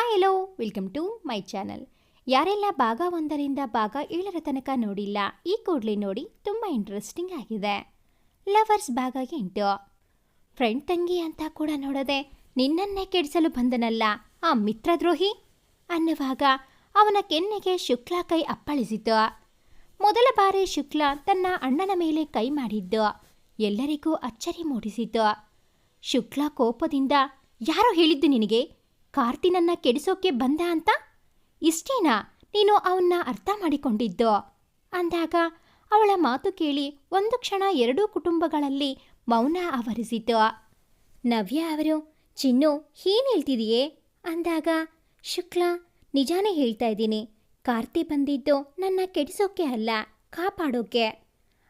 Hi hello welcome to my channel ಯಾರೆಲ್ಲ ಭಾಗ ಒಂದರಿಂದ ಭಾಗ ಏಳರ ತನಕ ನೋಡಿಲ್ಲ, ಈ ಕೂಡಲೇ ನೋಡಿ ತುಂಬ ಇಂಟ್ರೆಸ್ಟಿಂಗ್ ಆಗಿದೆ. ಲವರ್ಸ್ ಭಾಗ ಎಂಟು. ಫ್ರೆಂಡ್ ತಂಗಿ ಅಂತ ಕೂಡ ನೋಡದೆ ನಿನ್ನನ್ನೇ ಕೆಡಿಸಲು ಬಂದನಲ್ಲ, ಆ ಮಿತ್ರದ್ರೋಹಿ? ಅನ್ನುವಾಗ ಅವನ ಕೆನ್ನೆಗೆ ಶುಕ್ಲ ಕೈ ಅಪ್ಪಳಿಸಿತು. ಮೊದಲ ಬಾರಿ ಶುಕ್ಲ ತನ್ನ ಅಣ್ಣನ ಮೇಲೆ ಕೈ ಮಾಡಿದ್ದು, ಎಲ್ಲರಿಗೂ ಅಚ್ಚರಿ ಮೂಡಿಸಿತು. ಶುಕ್ಲ ಕೋಪದಿಂದ, ಯಾರೋ ಹೇಳಿದ್ದು ನಿನಗೆ? ಕಾರ್ತಿನನ್ನ ಕೆಡಿಸೋಕೆ ಬಂದ ಅಂತ? ಇಷ್ಟೇನಾ? ನೀನು ಅವನ್ನ ಅರ್ಥ ಮಾಡಿಕೊಂಡಿದ್ದು. ಅಂದಾಗ ಅವಳ ಮಾತು ಕೇಳಿ ಒಂದು ಕ್ಷಣ ಎರಡೂ ಕುಟುಂಬಗಳಲ್ಲಿ ಮೌನ ಆವರಿಸಿತು. ನವ್ಯ ಅವರು, ಚಿನ್ನು, ಏನು ಹೇಳ್ತಿದೆಯೇ? ಅಂದಾಗ, ಶುಕ್ಲ, ನಿಜಾನೇ ಹೇಳ್ತಾ ಇದ್ದೀನಿ. ಕಾರ್ತಿ ಬಂದಿದ್ದು ನನ್ನ ಕೆಡಿಸೋಕೆ ಅಲ್ಲ, ಕಾಪಾಡೋಕೆ.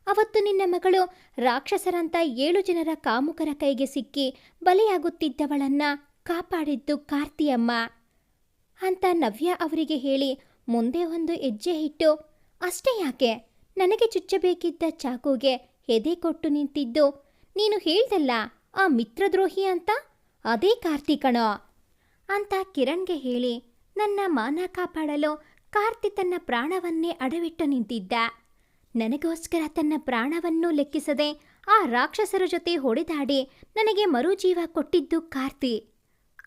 ಅವತ್ತು ನಿನ್ನ ಮಗಳು ರಾಕ್ಷಸರಂತ ಏಳು ಜನರ ಕಾಮುಕರ ಕೈಗೆ ಸಿಕ್ಕಿ ಬಲಿಯಾಗುತ್ತಿದ್ದವಳನ್ನ ಕಾಪಾಡಿದ್ದು ಕಾರ್ತಿಯಮ್ಮ ಅಂತ ನವ್ಯ ಅವರಿಗೆ ಹೇಳಿ ಮುಂದೆ ಒಂದು ಹೆಜ್ಜೆ ಇಟ್ಟು, ಅಷ್ಟೇ ಯಾಕೆ? ನನಗೆ ಚುಚ್ಚಬೇಕಿದ್ದ ಚಾಕುಗೆ ಎದೆ ಕೊಟ್ಟು ನಿಂತಿದ್ದು. ನೀನು ಹೇಳ್ದಲ್ಲ, ಆ ಮಿತ್ರದ್ರೋಹಿ ಅಂತ? ಅದೇ ಕಾರ್ತಿಕಣೋ ಅಂತ ಕಿರಣ್ಗೆ ಹೇಳಿ ನನ್ನ ಮಾನ ಕಾಪಾಡಲು ಕಾರ್ತಿ ತನ್ನ ಪ್ರಾಣವನ್ನೇ ಅಡವಿಟ್ಟು ನಿಂತಿದ್ದ. ನನಗೋಸ್ಕರ ತನ್ನ ಪ್ರಾಣವನ್ನೂ ಲೆಕ್ಕಿಸದೆ ಆ ರಾಕ್ಷಸರ ಜೊತೆ ಹೊಡೆದಾಡಿ ನನಗೆ ಮರುಜೀವ ಕೊಟ್ಟಿದ್ದು ಕಾರ್ತಿ.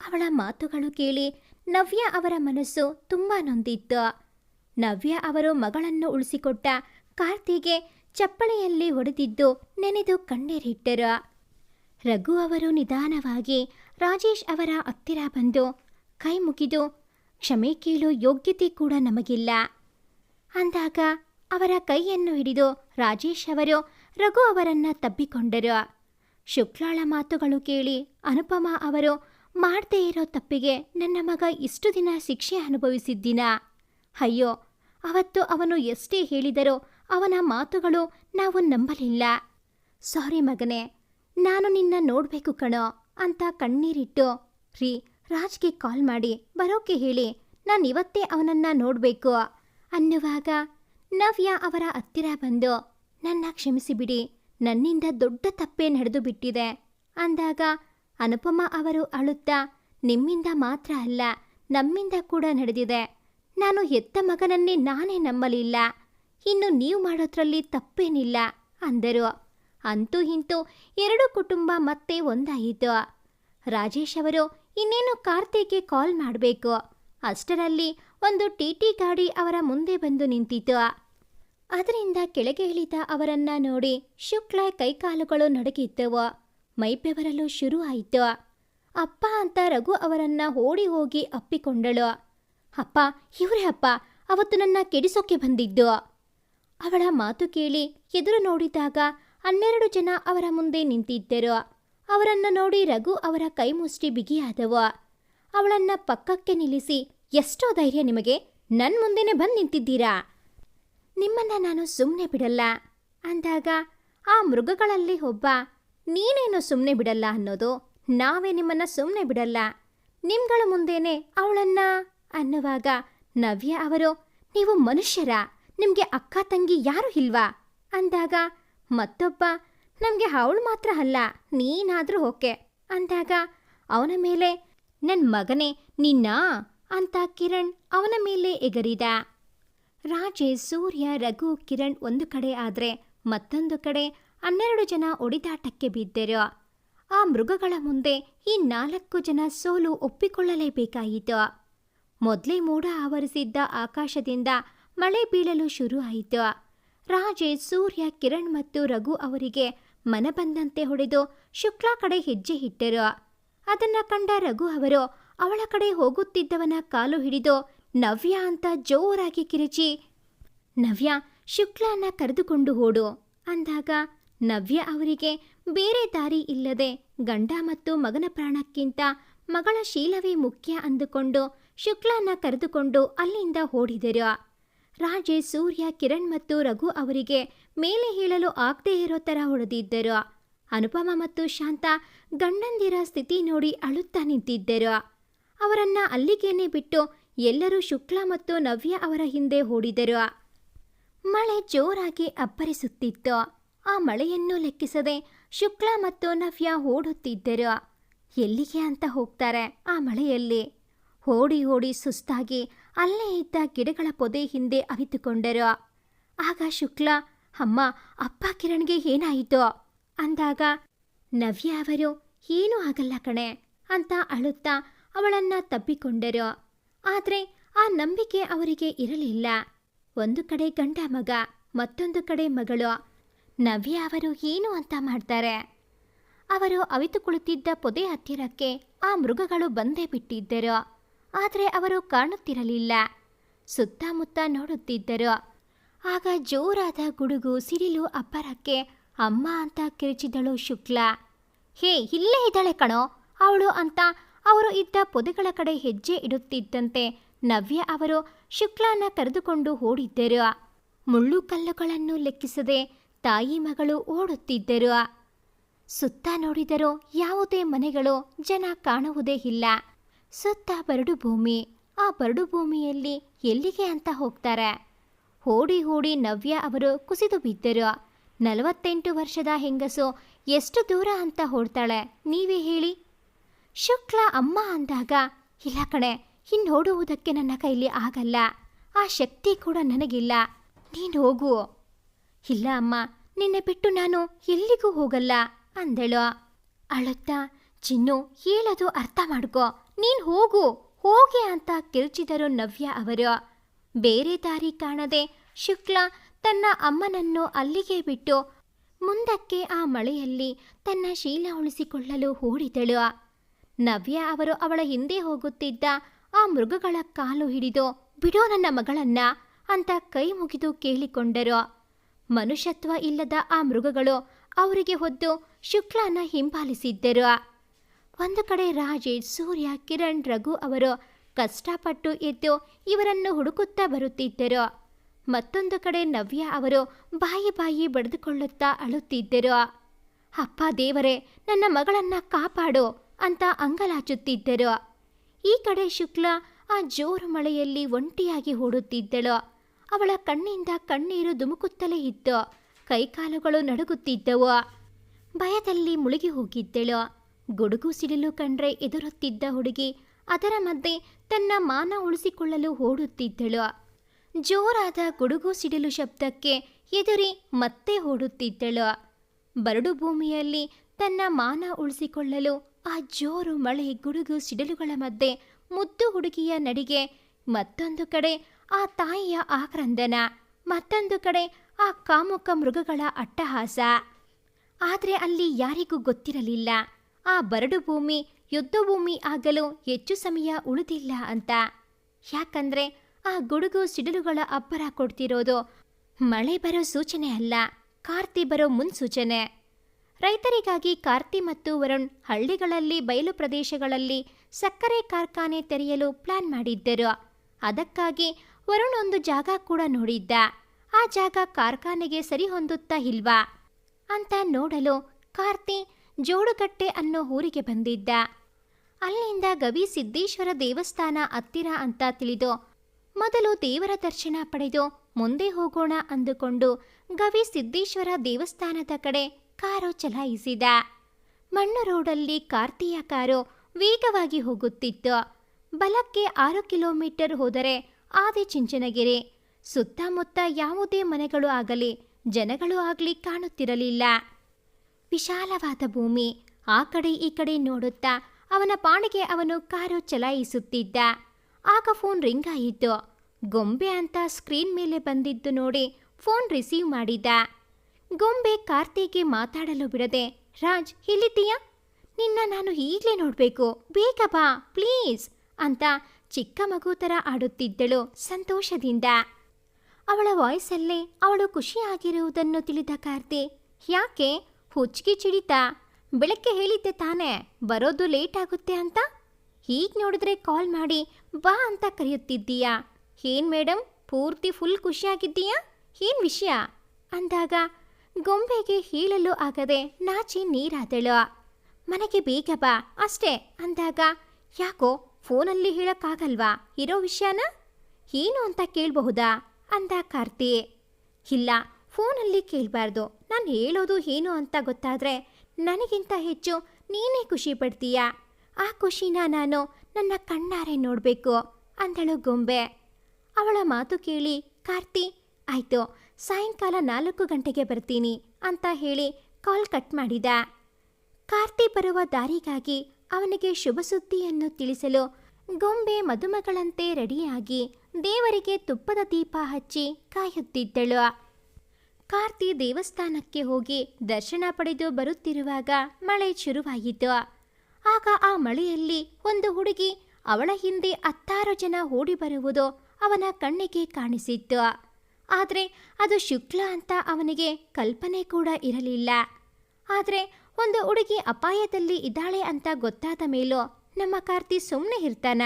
ಅವಳ ಮಾತುಗಳು ಕೇಳಿ ನವ್ಯ ಅವರ ಮನಸ್ಸು ತುಂಬಾ ನೊಂದಿತ್ತು. ನವ್ಯ ಅವರು ಮಗಳನ್ನು ಉಳಿಸಿಕೊಟ್ಟ ಕಾರ್ತಿಗೆ ಚಪ್ಪಳೆಯಲ್ಲಿ ಹೊಡೆದಿದ್ದು ನೆನೆದು ಕಣ್ಣೀರಿಟ್ಟರು. ರಘು ಅವರು ನಿಧಾನವಾಗಿ ರಾಜೇಶ್ ಅವರ ಹತ್ತಿರ ಬಂದು ಕೈ ಮುಗಿದು, ಕ್ಷಮೆ ಕೇಳು ಯೋಗ್ಯತೆ ಕೂಡ ನಮಗಿಲ್ಲ ಅಂದಾಗ ಅವರ ಕೈಯನ್ನು ಹಿಡಿದು ರಾಜೇಶ್ ಅವರು ರಘು ಅವರನ್ನ ತಬ್ಬಿಕೊಂಡರು. ಶುಕ್ಲಾಳ ಮಾತುಗಳು ಕೇಳಿ ಅನುಪಮಾ ಅವರು ಮಾಡದೇ ಇರೋ ತಪ್ಪಿಗೆ ನನ್ನ ಮಗ ಇಷ್ಟು ದಿನ ಶಿಕ್ಷೆ ಅನುಭವಿಸಿದ್ದಿನ? ಅಯ್ಯೋ, ಅವತ್ತು ಅವನು ಎಷ್ಟೇ ಹೇಳಿದರೋ ಅವನ ಮಾತುಗಳು ನಾವು ನಂಬಲಿಲ್ಲ. ಸಾರಿ ಮಗನೇ, ನಾನು ನಿನ್ನ ನೋಡ್ಬೇಕು ಕಣೋ ಅಂತ ಕಣ್ಣೀರಿಟ್ಟು, ರೀ, ರಾಜ್ಗೆ ಕಾಲ್ ಮಾಡಿ, ಬರೋಕೆ ಹೇಳಿ, ನಾನು ಇವತ್ತೇ ಅವನನ್ನ ನೋಡಬೇಕು. ಅನ್ನುವಾಗ ನವ್ಯ ಅವರ ಹತ್ತಿರ ಬಂದು, ನನ್ನ ಕ್ಷಮಿಸಿಬಿಡಿ, ನನ್ನಿಂದ ದೊಡ್ಡ ತಪ್ಪೇ ನಡೆದು ಬಿಟ್ಟಿದೆ ಅಂದಾಗ ಅನುಪಮ ಅವರು ಅಳುತ್ತಾ, ನಿಮ್ಮಿಂದ ಮಾತ್ರ ಅಲ್ಲ, ನಮ್ಮಿಂದ ಕೂಡ ನಡೆದಿದೆ. ನಾನು ಹೆತ್ತ ಮಗನನ್ನೇ ನಾನೇ ನಂಬಲಿಲ್ಲ. ಇನ್ನು ನೀವು ಮಾಡೋದ್ರಲ್ಲಿ ತಪ್ಪೇನಿಲ್ಲ, ಅಂದರು. ಅಂತೂ ಇಂತೂ ಎರಡು ಕುಟುಂಬ ಮತ್ತೆ ಒಂದಾಯಿತು. ರಾಜೇಶ್ ಅವರು, ಇನ್ನೇನು ಕಾರ್ತಿಕ್ಗೆ ಕಾಲ್ ಮಾಡಬೇಕು? ಅಷ್ಟರಲ್ಲಿ ಒಂದು ಟಿ ಟಿ ಗಾಡಿ ಅವರ ಮುಂದೆ ಬಂದು ನಿಂತಿತು. ಅದರಿಂದ ಕೆಳಗೆ ಇಳಿದ ಅವರನ್ನ ನೋಡಿ ಶುಕ್ಲ ಕೈಕಾಲುಗಳು ನಡುಗಿದ್ದವು. ಮೈಬೆವರಲು ಶುರು ಆಯಿತು ಅಪ್ಪ ಅಂತ ರಘು ಅವರನ್ನ ಓಡಿ ಹೋಗಿ ಅಪ್ಪಿಕೊಂಡಳು. ಅಪ್ಪ, ಇವರೇ ಅಪ್ಪ, ಅವತ್ತು ನನ್ನ ಕೆಡಿಸೋಕೆ ಬಂದಿದ್ದು. ಅವಳ ಮಾತು ಕೇಳಿ ಎದುರು ನೋಡಿದಾಗ ಹನ್ನೆರಡು ಜನ ಅವರ ಮುಂದೆ ನಿಂತಿದ್ದರು. ಅವರನ್ನ ನೋಡಿ ರಘು ಅವರ ಕೈ ಮುಷ್ಟಿ ಬಿಗಿಯಾದವು. ಅವಳನ್ನ ಪಕ್ಕಕ್ಕೆ ನಿಲ್ಲಿಸಿ, ಎಷ್ಟೋ ಧೈರ್ಯ ನಿಮಗೆ ನನ್ನ ಮುಂದೆನೆ ಬಂದು ನಿಂತಿದ್ದೀರಾ? ನಿಮ್ಮನ್ನ ನಾನು ಸುಮ್ಮನೆ ಬಿಡಲ್ಲ. ಅಂದಾಗ, ಆ ಮೃಗಗಳಲ್ಲಿ ಒಬ್ಬ ನೀನೇನು ಸುಮ್ಮನೆ ಬಿಡಲ್ಲ ಅನ್ನೋದು ನಾವೇ ನಿಮ್ಮನ್ನ ಸುಮ್ಮನೆ ಬಿಡಲ್ಲ. ನಿಮ್ಗಳ ಮುಂದೆನೆ ಅವಳನ್ನ ಅನ್ನುವಾಗ ನವ್ಯ ಅವರು, ನೀವು ಮನುಷ್ಯರ, ನಿಮ್ಗೆ ಅಕ್ಕ ತಂಗಿ ಯಾರು ಇಲ್ವಾ? ಅಂದಾಗ, ಮತ್ತೊಬ್ಬ, ನಮ್ಗೆ ಅವಳು ಮಾತ್ರ ಅಲ್ಲ, ನೀನಾದ್ರೂ ಓಕೆ. ಅಂದಾಗ, ಅವನ ಮೇಲೆ ನನ್ ಮಗನೇ ನಿನ್ನ ಅಂತ ಕಿರಣ್ ಅವನ ಮೇಲೆ ಎಗರಿದ. ರಾಜೇ, ಸೂರ್ಯ, ರಘು, ಕಿರಣ್ ಒಂದು ಕಡೆ ಆದ್ರೆ ಮತ್ತೊಂದು ಕಡೆ ಹನ್ನೆರಡು ಜನ ಒಡಿದಾಟಕ್ಕೆ ಬಿದ್ದರು ಆ ಮೃಗಗಳ ಮುಂದೆ ಈ ನಾಲ್ಕು ಜನ ಸೋಲು ಒಪ್ಪಿಕೊಳ್ಳಲೇಬೇಕಾಯಿತು. ಮೊದಲೇ ಮೋಡ ಆವರಿಸಿದ್ದ ಆಕಾಶದಿಂದ ಮಳೆ ಬೀಳಲು ಶುರು ಆಯಿತು ರಾಜೆ, ಸೂರ್ಯ, ಕಿರಣ್ ಮತ್ತು ರಘು ಅವರಿಗೆ ಮನ ಬಂದಂತೆ ಹೊಡೆದು ಶುಕ್ಲಾ ಕಡೆ ಹೆಜ್ಜೆ ಇಟ್ಟರು. ಅದನ್ನ ಕಂಡ ರಘು ಅವರು ಅವಳ ಕಡೆ ಹೋಗುತ್ತಿದ್ದವನ ಕಾಲು ಹಿಡಿದು, ನವ್ಯ ಅಂತ ಜೋರಾಗಿ ಕಿರಿಚಿ, ನವ್ಯ, ಶುಕ್ಲಾನ ಕರೆದುಕೊಂಡು ಓಡು ಅಂದಾಗ ನವ್ಯ ಅವರಿಗೆ ಬೇರೆ ದಾರಿ ಇಲ್ಲದೆ ಗಂಡ ಮತ್ತು ಮಗನ ಪ್ರಾಣಕ್ಕಿಂತ ಮಗಳ ಶೀಲವೇ ಮುಖ್ಯ ಅಂದುಕೊಂಡು ಶುಕ್ಲಾನ ಕರೆದುಕೊಂಡು ಅಲ್ಲಿಂದ ಓಡಿದರು. ರಾಜೇ, ಸೂರ್ಯ, ಕಿರಣ್ ಮತ್ತು ರಘು ಅವರಿಗೆ ಮೇಲೆ ಹೇಳಲು ಆಗದೇ ಇರೋ ಥರ ಹೊಡೆದಿದ್ದರು. ಅನುಪಮ ಮತ್ತು ಶಾಂತ ಗಂಡಂದಿರ ಸ್ಥಿತಿ ನೋಡಿ ಅಳುತ್ತಾ ನಿಂತಿದ್ದರು. ಅವರನ್ನ ಅಲ್ಲಿಗೇನೆ ಬಿಟ್ಟು ಎಲ್ಲರೂ ಶುಕ್ಲ ಮತ್ತು ನವ್ಯ ಅವರ ಹಿಂದೆ ಓಡಿದರು. ಮಳೆ ಜೋರಾಗಿ ಅಬ್ಬರಿಸುತ್ತಿತ್ತು. ಆ ಮಳೆಯನ್ನು ಲೆಕ್ಕಿಸದೆ ಶುಕ್ಲ ಮತ್ತು ನವ್ಯ ಓಡುತ್ತಿದ್ದರು. ಎಲ್ಲಿಗೆ ಅಂತ ಹೋಗ್ತಾರೆ ಆ ಮಳೆಯಲ್ಲಿ. ಓಡಿ ಓಡಿ ಸುಸ್ತಾಗಿ ಅಲ್ಲೇ ಇದ್ದ ಗಿಡಗಳ ಪೊದೆ ಹಿಂದೆ ಅವಿತುಕೊಂಡರು. ಆಗ ಶುಕ್ಲ, ಅಮ್ಮ, ಅಪ್ಪ ಕಿರಣ್ಗೆ ಏನಾಯಿತು? ಅಂದಾಗ, ನವ್ಯ ಅವರು, ಏನೂ ಆಗಲ್ಲ ಕಣೆ ಅಂತ ಅಳುತ್ತಾ ಅವಳನ್ನ ತಬ್ಬಿಕೊಂಡರು. ಆದರೆ ಆ ನಂಬಿಕೆ ಅವರಿಗೆ ಇರಲಿಲ್ಲ. ಒಂದು ಕಡೆ ಗಂಡ ಮಗ, ಮತ್ತೊಂದು ಕಡೆ ಮಗಳು. ನವ್ಯ ಅವರು ಏನು ಅಂತ ಮಾಡ್ತಾರೆ? ಅವರು ಅವಿತು ಕುಳಿತಿದ್ದ ಪೊದೆ ಹತ್ತಿರಕ್ಕೆ ಆ ಮೃಗಗಳು ಬಂದೇ ಬಿಟ್ಟಿದ್ದರು. ಆದರೆ ಅವರು ಕಾಣುತ್ತಿರಲಿಲ್ಲ. ಸುತ್ತಮುತ್ತ ನೋಡುತ್ತಿದ್ದರು. ಆಗ ಜೋರಾದ ಗುಡುಗು ಸಿಡಿಲು ಅಬ್ಬರಕ್ಕೆ ಅಮ್ಮ ಅಂತ ಕಿರಿಚಿದಳು ಶುಕ್ಲ. ಹೇ, ಇಲ್ಲೇ ಇದ್ದಾಳೆ ಕಣೋ. ಅವಳು ಅಂತ ಅವರು ಇದ್ದ ಪೊದೆಗಳ ಕಡೆ ಹೆಜ್ಜೆ ಇಡುತ್ತಿದ್ದಂತೆ ನವ್ಯ ಅವರು ಶುಕ್ಲಾನ ಕರೆದುಕೊಂಡು ಓಡಿದ್ದರು. ಮುಳ್ಳು ಕಲ್ಲುಗಳನ್ನು ಲೆಕ್ಕಿಸದೆ ತಾಯಿ ಮಗಳು ಓಡುತ್ತಿದ್ದರು. ಸುತ್ತ ನೋಡಿದರೂ ಯಾವುದೇ ಮನೆಗಳು ಜನ ಕಾಣುವುದೇ ಇಲ್ಲ. ಸುತ್ತ ಬರಡು ಭೂಮಿ. ಆ ಬರಡು ಭೂಮಿಯಲ್ಲಿ ಎಲ್ಲಿಗೆ ಅಂತ ಹೋಗ್ತಾರೆ. ಓಡಿ ಓಡಿ ನವ್ಯ ಅವರು ಕುಸಿದು ಬಿದ್ದರು. ನಲವತ್ತೆಂಟು ವರ್ಷದ ಹೆಂಗಸು ಎಷ್ಟು ದೂರ ಅಂತ ಓಡ್ತಾಳೆ, ನೀವೇ ಹೇಳಿ. ಶುಕ್ಲ ಅಮ್ಮ ಅಂದಾಗ, ಇಲ್ಲ ಕಣೆ ಇನ್ನೋಡುವುದಕ್ಕೆ ನನ್ನ ಕೈಲಿ ಆಗಲ್ಲ. ಆ ಶಕ್ತಿ ಕೂಡ ನನಗಿಲ್ಲ. ನೀನು ಹೋಗು. ಇಲ್ಲ ಅಮ್ಮ, ನಿನ್ನೆ ಬಿಟ್ಟು ನಾನು ಎಲ್ಲಿಗೂ ಹೋಗಲ್ಲ ಅಂದಳು. ಅಳುತ್ತಾ ಚಿನ್ನು, ಹೇಳೋದು ಅರ್ಥ ಮಾಡ್ಕೋ. ನೀನ್ ಹೋಗು, ಹೋಗೆ ಅಂತ ಕಿರುಚಿದರು ನವ್ಯ ಅವರು. ಬೇರೆ ದಾರಿ ಕಾಣದೆ ಶುಕ್ಲ ತನ್ನ ಅಮ್ಮನನ್ನು ಅಲ್ಲಿಗೆ ಬಿಟ್ಟು ಮುಂದಕ್ಕೆ ಆ ಮಳೆಯಲ್ಲಿ ತನ್ನ ಶೀಲ ಉಳಿಸಿಕೊಳ್ಳಲು ಓಡಿದಳು. ನವ್ಯ ಅವರು ಅವಳ ಹಿಂದೆ ಹೋಗುತ್ತಿದ್ದ ಆ ಮೃಗಗಳ ಕಾಲು ಹಿಡಿದು, ಬಿಡೋ ನನ್ನ ಮಗಳನ್ನ ಅಂತ ಕೈ ಮುಗಿದು ಕೇಳಿಕೊಂಡರು. ಮನುಷ್ಯತ್ವ ಇಲ್ಲದ ಆ ಮೃಗಗಳು ಅವರಿಗೆ ಹೊದ್ದು ಶುಕ್ಲನ ಹಿಂಬಾಲಿಸಿದ್ದರು. ಒಂದು ಕಡೆ ರಾಜೇಶ್ ಸೂರ್ಯ, ಕಿರಣ್, ರಘು ಅವರು ಕಷ್ಟಪಟ್ಟು ಎದ್ದು ಇವರನ್ನು ಹುಡುಕುತ್ತಾ ಬರುತ್ತಿದ್ದರು. ಮತ್ತೊಂದು ಕಡೆ ನವ್ಯ ಅವರು ಬಾಯಿ ಬಾಯಿ ಬಡಿದುಕೊಳ್ಳುತ್ತಾ ಅಳುತ್ತಿದ್ದರು. ಅಪ್ಪ ದೇವರೇ, ನನ್ನ ಮಗಳನ್ನ ಕಾಪಾಡು ಅಂತ ಅಂಗಲಾಚುತ್ತಿದ್ದರು. ಈ ಕಡೆ ಶುಕ್ಲ ಆ ಜೋರು ಮಳೆಯಲ್ಲಿ ಒಂಟಿಯಾಗಿ ಓಡುತ್ತಿದ್ದಳು. ಅವಳ ಕಣ್ಣಿಂದ ಕಣ್ಣೀರು ಧುಮುಕುತ್ತಲೇ ಇತ್ತು. ಕೈಕಾಲುಗಳು ನಡುಗುತ್ತಿದ್ದವು. ಭಯದಲ್ಲಿ ಮುಳುಗಿ ಹೋಗಿದ್ದಳು. ಗುಡುಗು ಸಿಡಿಲು ಕಂಡ್ರೆ ಎದುರುತ್ತಿದ್ದ ಹುಡುಗಿ ಅದರ ಮಧ್ಯೆ ತನ್ನ ಮಾನ ಉಳಿಸಿಕೊಳ್ಳಲು ಓಡುತ್ತಿದ್ದಳು. ಜೋರಾದ ಗುಡುಗು ಸಿಡಿಲು ಶಬ್ದಕ್ಕೆ ಎದುರಿ ಮತ್ತೆ ಓಡುತ್ತಿದ್ದಳು. ಬರಡು ಭೂಮಿಯಲ್ಲಿ ತನ್ನ ಮಾನ ಉಳಿಸಿಕೊಳ್ಳಲು ಆ ಜೋರು ಮಳೆ ಗುಡುಗು ಸಿಡಿಲುಗಳ ಮಧ್ಯೆ ಮುದ್ದು ಹುಡುಗಿಯ ನಡಿಗೆ ಮತ್ತೊಂದು ಕಡೆ ಆ ತಾಯಿಯ ಆಕ್ರಂದನ, ಮತ್ತೊಂದು ಕಡೆ ಆ ಕಾಮುಕ ಮೃಗಗಳ ಅಟ್ಟಹಾಸ. ಆದರೆ ಅಲ್ಲಿ ಯಾರಿಗೂ ಗೊತ್ತಿರಲಿಲ್ಲ. ಆ ಬರಡು ಭೂಮಿ, ಯುದ್ಧ ಭೂಮಿ ಆಗಲು ಹೆಚ್ಚು ಸಮಯ ಉಳಿದಿಲ್ಲ ಅಂತ. ಯಾಕಂದ್ರೆ ಆ ಗುಡುಗು ಸಿಡಿಲುಗಳ ಅಬ್ಬರ ಕೊಡ್ತಿರೋದು ಮಳೆ ಬರೋ ಸೂಚನೆ ಅಲ್ಲ, ಕಾರ್ತಿ ಬರೋ ಮುನ್ಸೂಚನೆ. ರೈತರಿಗಾಗಿ ಕಾರ್ತಿ ಮತ್ತು ವರುಣ್ ಹಳ್ಳಿಗಳಲ್ಲಿ, ಬಯಲು ಪ್ರದೇಶಗಳಲ್ಲಿ ಸಕ್ಕರೆ ಕಾರ್ಖಾನೆ ತೆರೆಯಲು ಪ್ಲಾನ್ ಮಾಡಿದ್ದರು. ಅದಕ್ಕಾಗಿ ವರುಣ್ ಒಂದು ಜಾಗ ಕೂಡ ನೋಡಿದ್ದ. ಆ ಜಾಗ ಕಾರ್ಖಾನೆಗೆ ಸರಿ ಹೊಂದುತ್ತಾ ಇಲ್ವಾ? ಅಂತ ನೋಡಲು ಕಾರ್ತಿ ಜೋಡುಕಟ್ಟೆ ಅನ್ನೋ ಊರಿಗೆ ಬಂದಿದ್ದ. ಅಲ್ಲಿಂದ ಗವಿ ಸಿದ್ದೇಶ್ವರ ದೇವಸ್ಥಾನ ಹತ್ತಿರ ಅಂತ ತಿಳಿದು, ಮೊದಲು ದೇವರ ದರ್ಶನ ಪಡೆದು ಮುಂದೆ ಹೋಗೋಣ ಅಂದುಕೊಂಡು ಗವಿ ಸಿದ್ದೇಶ್ವರ ದೇವಸ್ಥಾನದ ಕಡೆ ಕಾರು ಚಲಾಯಿಸಿದ. ಮಣ್ಣು ರೋಡಲ್ಲಿ ಕಾರ್ತಿಯ ಕಾರು ವೇಗವಾಗಿ ಹೋಗುತ್ತಿತ್ತು. ಬಲಕ್ಕೆ ಆರು ಕಿಲೋಮೀಟರ್ ಹೋದರೆ ಆದಿಚುಂಚನಗಿರಿ ಸುತ್ತಮುತ್ತ ಯಾವುದೇ ಮನೆಗಳು ಆಗಲಿ, ಜನಗಳು ಆಗಲಿ ಕಾಣುತ್ತಿರಲಿಲ್ಲ. ವಿಶಾಲವಾದ ಭೂಮಿ, ಆ ಕಡೆ ಈ ಕಡೆ ನೋಡುತ್ತಾ ಅವನ ಪಾಣಿಗೆ ಅವನು ಕಾರು ಚಲಾಯಿಸುತ್ತಿದ್ದ. ಆಗ ಫೋನ್ ರಿಂಗ್ ಆಯಿತು. ಗೊಂಬೆ ಅಂತ ಸ್ಕ್ರೀನ್ ಮೇಲೆ ಬಂದಿದ್ದು ನೋಡಿ ಫೋನ್ ರಿಸೀವ್ ಮಾಡಿದ. ಗೊಂಬೆ ಕಾರ್ತಿಗೆ ಮಾತಾಡಲು ಬಿಡದೆ, ರಾಜ್ ಇಲ್ಲಿದ್ದೀಯಾ ನಿನ್ನ ನಾನು ಈಗಲೇ ನೋಡಬೇಕು. ಬೇಗ ಬಾ, ಪ್ಲೀಸ್, ಅಂತ ಚಿಕ್ಕ ಮಗು ಥರ ಆಡುತ್ತಿದ್ದಳು ಸಂತೋಷದಿಂದ. ಅವಳ ವಾಯ್ಸಲ್ಲೇ ಅವಳು ಖುಷಿಯಾಗಿರುವುದನ್ನು ತಿಳಿದ ಕಾರ್ತಿ, ಯಾಕೆ? ಹುಚ್ಚಿಗೆ ಚಿಡಿತ. ಬೆಳಗ್ಗೆ ಹೇಳಿದ್ದೆ ತಾನೇ, ಬರೋದು ಲೇಟ್ ಆಗುತ್ತೆ ಅಂತ? ಈಗ ನೋಡಿದ್ರೆ ಕಾಲ್ ಮಾಡಿ ಬಾ ಅಂತ ಕರೆಯುತ್ತಿದ್ದೀಯಾ? ಏನ್ ಮೇಡಮ್ ಪೂರ್ತಿ ಫುಲ್ ಖುಷಿಯಾಗಿದ್ದೀಯಾ? ಏನ್ ವಿಷಯ? ಅಂದಾಗ ಗೊಂಬೆಗೆ ಹೇಳಲು ಆಗದೆ ನಾಚಿ ನೀರಾದಳು. ಮನೆಗೆ ಬೇಗ ಬಾ, ಅಷ್ಟೇ, ಅಂದಾಗ, ಯಾಕೋ ಫೋನಲ್ಲಿ ಹೇಳೋಕ್ಕಾಗಲ್ವಾ? ಇರೋ ವಿಷಯನ? ಏನು ಅಂತ ಕೇಳಬಹುದಾ? ಅಂದ ಕಾರ್ತಿ. ಇಲ್ಲ, ಫೋನಲ್ಲಿ ಕೇಳಬಾರ್ದು. ನಾನು ಹೇಳೋದು ಏನು ಅಂತ ಗೊತ್ತಾದ್ರೆ, ನನಗಿಂತ ಹೆಚ್ಚು ನೀನೇ ಖುಷಿ ಪಡ್ತೀಯ. ಆ ಖುಷಿನ ನಾನು ನನ್ನ ಕಣ್ಣಾರೆ ನೋಡಬೇಕು, ಅಂದಳು ಗೊಂಬೆ. ಅವಳ ಮಾತು ಕೇಳಿ, ಕಾರ್ತಿ, ಆಯಿತು, ಸಾಯಂಕಾಲ ನಾಲ್ಕು ಗಂಟೆಗೆ ಬರ್ತೀನಿ, ಅಂತ ಹೇಳಿ ಕಾಲ್ ಕಟ್ ಮಾಡಿದ. ಕಾರ್ತಿ ಬರುವ ದಾರಿಗಾಗಿ ಅವನಿಗೆ ಶುಭ ಸುದ್ದಿಯನ್ನು ತಿಳಿಸಲು ಗೊಂಬೆ ಮದುಮಗಳಂತೆ ರೆಡಿಯಾಗಿ ದೇವರಿಗೆ ತುಪ್ಪದ ದೀಪ ಹಚ್ಚಿ ಕಾಯುತ್ತಿದ್ದಳು. ಕಾರ್ತಿ ದೇವಸ್ಥಾನಕ್ಕೆ ಹೋಗಿ ದರ್ಶನ ಪಡೆದು ಬರುತ್ತಿರುವಾಗ ಮಳೆ ಶುರುವಾಯಿತು. ಆಗ ಆ ಮಳೆಯಲ್ಲಿ ಒಂದು ಹುಡುಗಿ ಅವಳ ಹಿಂದೆ ಹತ್ತಾರು ಜನ ಓಡಿ ಬರುವುದು ಅವನ ಕಣ್ಣಿಗೆ ಕಾಣಿಸಿತ್ತು. ಆದರೆ ಅದು ಶುಕ್ಲ ಅಂತ ಅವನಿಗೆ ಕಲ್ಪನೆ ಕೂಡ ಇರಲಿಲ್ಲ. ಆದರೆ ಒಂದು ಹುಡುಗಿ ಅಪಾಯದಲ್ಲಿ ಇದ್ದಾಳೆ ಅಂತ ಗೊತ್ತಾದ ಮೇಲೂ ನಮ್ಮ ಕಾರ್ತಿ ಸುಮ್ಮನೆ ಇರ್ತಾನ.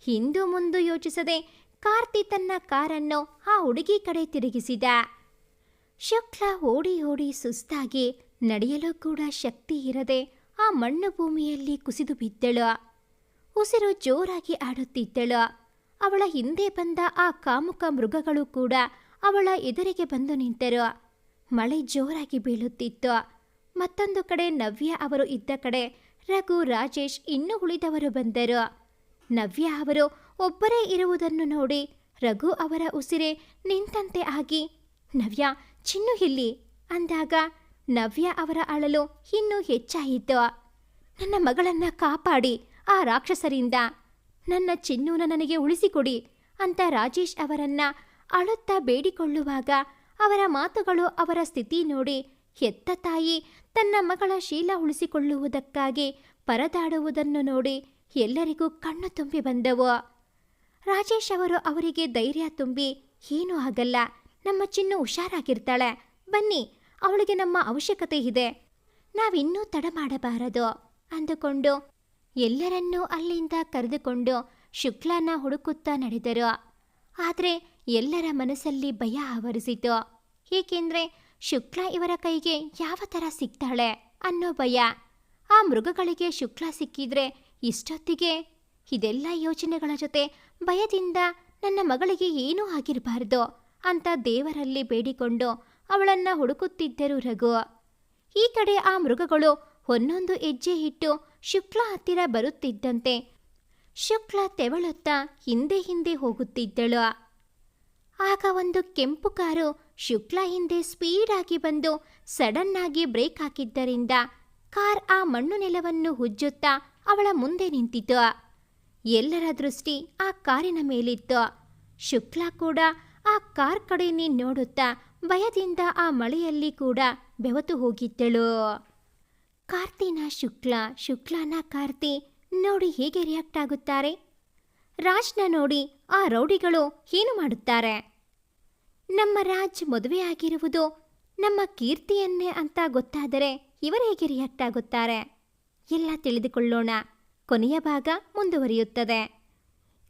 ಹಿಂದು ಮುಂದು ಯೋಚಿಸದೆ ಕಾರ್ತಿ ತನ್ನ ಕಾರನ್ನು ಆ ಹುಡುಗಿ ಕಡೆ ತಿರುಗಿಸಿದ. ಶುಕ್ಲ ಓಡಿ ಓಡಿ ಸುಸ್ತಾಗಿ ನಡೆಯಲು ಕೂಡ ಶಕ್ತಿ ಇರದೆ ಆ ಮಣ್ಣು ಭೂಮಿಯಲ್ಲಿ ಕುಸಿದು ಬಿದ್ದಳು. ಉಸಿರು ಜೋರಾಗಿ ಆಡುತ್ತಿದ್ದಳು. ಅವಳ ಹಿಂದೆ ಬಂದ ಆ ಕಾಮುಕ ಮೃಗಗಳು ಕೂಡ ಅವಳ ಎದುರಿಗೆ ಬಂದು ನಿಂತರು. ಮಳೆ ಜೋರಾಗಿ ಬೀಳುತ್ತಿತ್ತು. ಮತ್ತೊಂದು ಕಡೆ ನವ್ಯ ಅವರು ಇದ್ದ ಕಡೆ ರಘು ರಾಜೇಶ್ ಇನ್ನೂ ಉಳಿದವರು ಬಂದರು. ನವ್ಯ ಅವರು ಒಬ್ಬರೇ ಇರುವುದನ್ನು ನೋಡಿ ರಘು ಅವರ ಉಸಿರೆ ನಿಂತಂತೆ ಆಗಿ, ನವ್ಯ, ಚಿನ್ನು ಇಲ್ಲಿ ಅಂದಾಗ ನವ್ಯ ಅವರ ಅಳಲು ಇನ್ನೂ ಹೆಚ್ಚಾಯಿತು. ನನ್ನ ಮಗಳನ್ನ ಕಾಪಾಡಿ, ಆ ರಾಕ್ಷಸರಿಂದ ನನ್ನ ಚಿನ್ನೂನ ನನಗೆ ಉಳಿಸಿಕೊಡಿ ಅಂತ ರಾಜೇಶ್ ಅವರನ್ನ ಅಳುತ್ತಾ ಬೇಡಿಕೊಳ್ಳುವಾಗ ಅವರ ಮಾತುಗಳು ಅವರ ಸ್ಥಿತಿ ನೋಡಿ ಹೆತ್ತ ತಾಯಿ ತನ್ನ ಮಗಳ ಶೀಲ ಉಳಿಸಿಕೊಳ್ಳುವುದಕ್ಕಾಗಿ ಪರದಾಡುವುದನ್ನು ನೋಡಿ ಎಲ್ಲರಿಗೂ ಕಣ್ಣು ತುಂಬಿ ಬಂದವು. ರಾಜೇಶ್ ಅವರು ಅವರಿಗೆ ಧೈರ್ಯ ತುಂಬಿ, ಏನೂ ಆಗಲ್ಲ, ನಮ್ಮ ಚಿನ್ನು ಹುಷಾರಾಗಿರ್ತಾಳೆ, ಬನ್ನಿ, ಅವಳಿಗೆ ನಮ್ಮ ಅವಶ್ಯಕತೆ ಇದೆ, ನಾವಿನ್ನೂ ತಡ ಮಾಡಬಾರದು, ಅಂದುಕೊಂಡು ಎಲ್ಲರನ್ನೂ ಅಲ್ಲಿಂದ ಕರೆದುಕೊಂಡು ಶುಕ್ಲನ ಹುಡುಕುತ್ತಾ ನಡೆದರು. ಆದರೆ ಎಲ್ಲರ ಮನಸ್ಸಲ್ಲಿ ಭಯ ಆವರಿಸಿತು. ಏಕೆಂದ್ರೆ ಶುಕ್ಲ ಇವರ ಕೈಗೆ ಯಾವ ಥರ ಸಿಗ್ತಾಳೆ ಅನ್ನೋ ಭಯ. ಆ ಮೃಗಗಳಿಗೆ ಶುಕ್ಲ ಸಿಕ್ಕಿದ್ರೆ ಇಷ್ಟೊತ್ತಿಗೆ ಇದೆಲ್ಲ ಯೋಚನೆಗಳ ಜೊತೆ ಭಯದಿಂದ ನನ್ನ ಮಗಳಿಗೆ ಏನೂ ಆಗಿರಬಾರ್ದು ಅಂತ ದೇವರಲ್ಲಿ ಬೇಡಿಕೊಂಡು ಅವಳನ್ನ ಹುಡುಕುತ್ತಿದ್ದರು ರಘು. ಈ ಕಡೆ ಆ ಮೃಗಗಳು ಒಂದೊಂದು ಹೆಜ್ಜೆ ಇಟ್ಟು ಶುಕ್ಲ ಹತ್ತಿರ ಬರುತ್ತಿದ್ದಂತೆ ಶುಕ್ಲ ತೆವಳುತ್ತಾ ಹಿಂದೆ ಹಿಂದೆ ಹೋಗುತ್ತಿದ್ದಳು. ಆಗ ಒಂದು ಕೆಂಪು ಕಾರು ಶುಕ್ಲ ಹಿಂದೆ ಸ್ಪೀಡಾಗಿ ಬಂದು ಸಡನ್ ಆಗಿ ಬ್ರೇಕ್ ಹಾಕಿದ್ದರಿಂದ ಕಾರ್ ಆ ಮಣ್ಣು ನೆಲವನ್ನು ಹುಜ್ಜುತ್ತಾ ಅವಳ ಮುಂದೆ ನಿಂತಿತು. ಎಲ್ಲರ ದೃಷ್ಟಿ ಆ ಕಾರಿನ ಮೇಲಿತ್ತು. ಶುಕ್ಲಾ ಕೂಡ ಆ ಕಾರ್ ಕಡೆನೇ ನೋಡುತ್ತಾ ಭಯದಿಂದ ಆ ಮಳೆಯಲ್ಲಿ ಕೂಡ ಬೆವತು ಹೋಗಿದ್ದಳು. ಕಾರ್ತಿನ ಶುಕ್ಲ, ಶುಕ್ಲಾನ ಕಾರ್ತಿ ನೋಡಿ ಹೇಗೆ ರಿಯಾಕ್ಟ್ ಆಗುತ್ತಾರೆ? ರಾಜ್ನ ನೋಡಿ ಆ ರೌಡಿಗಳು ಏನು ಮಾಡುತ್ತಾರೆ? ನಮ್ಮ ರಾಜ್ ಮದುವೆಯಾಗಿರುವುದು ನಮ್ಮ ಕೀರ್ತಿಯನ್ನೇ ಅಂತ ಗೊತ್ತಾದರೆ ಇವರು ಹೇಗೆ ರಿಯಾಕ್ಟ್ ಆಗುತ್ತಾರೆ? ಎಲ್ಲ ತಿಳಿದುಕೊಳ್ಳೋಣ. ಕೊನೆಯ ಭಾಗ ಮುಂದುವರಿಯುತ್ತದೆ.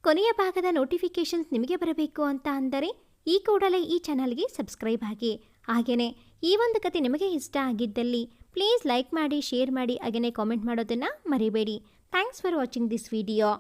ಕೊನೆಯ ಭಾಗದ ನೋಟಿಫಿಕೇಷನ್ಸ್ ನಿಮಗೆ ಬರಬೇಕು ಅಂತ ಅಂದರೆ ಈ ಕೂಡಲೇ ಈ ಚಾನಲ್ಗೆ ಸಬ್ಸ್ಕ್ರೈಬ್ ಆಗಿ. ಹಾಗೆಯೇ ಈ ಒಂದು ಕತೆ ನಿಮಗೆ ಇಷ್ಟ ಆಗಿದ್ದಲ್ಲಿ ಪ್ಲೀಸ್ ಲೈಕ್ ಮಾಡಿ ಶೇರ್ ಮಾಡಿ, ಹಾಗೆಯೇ ಕಾಮೆಂಟ್ ಮಾಡೋದನ್ನು ಮರಿಬೇಡಿ. Thanks for watching this video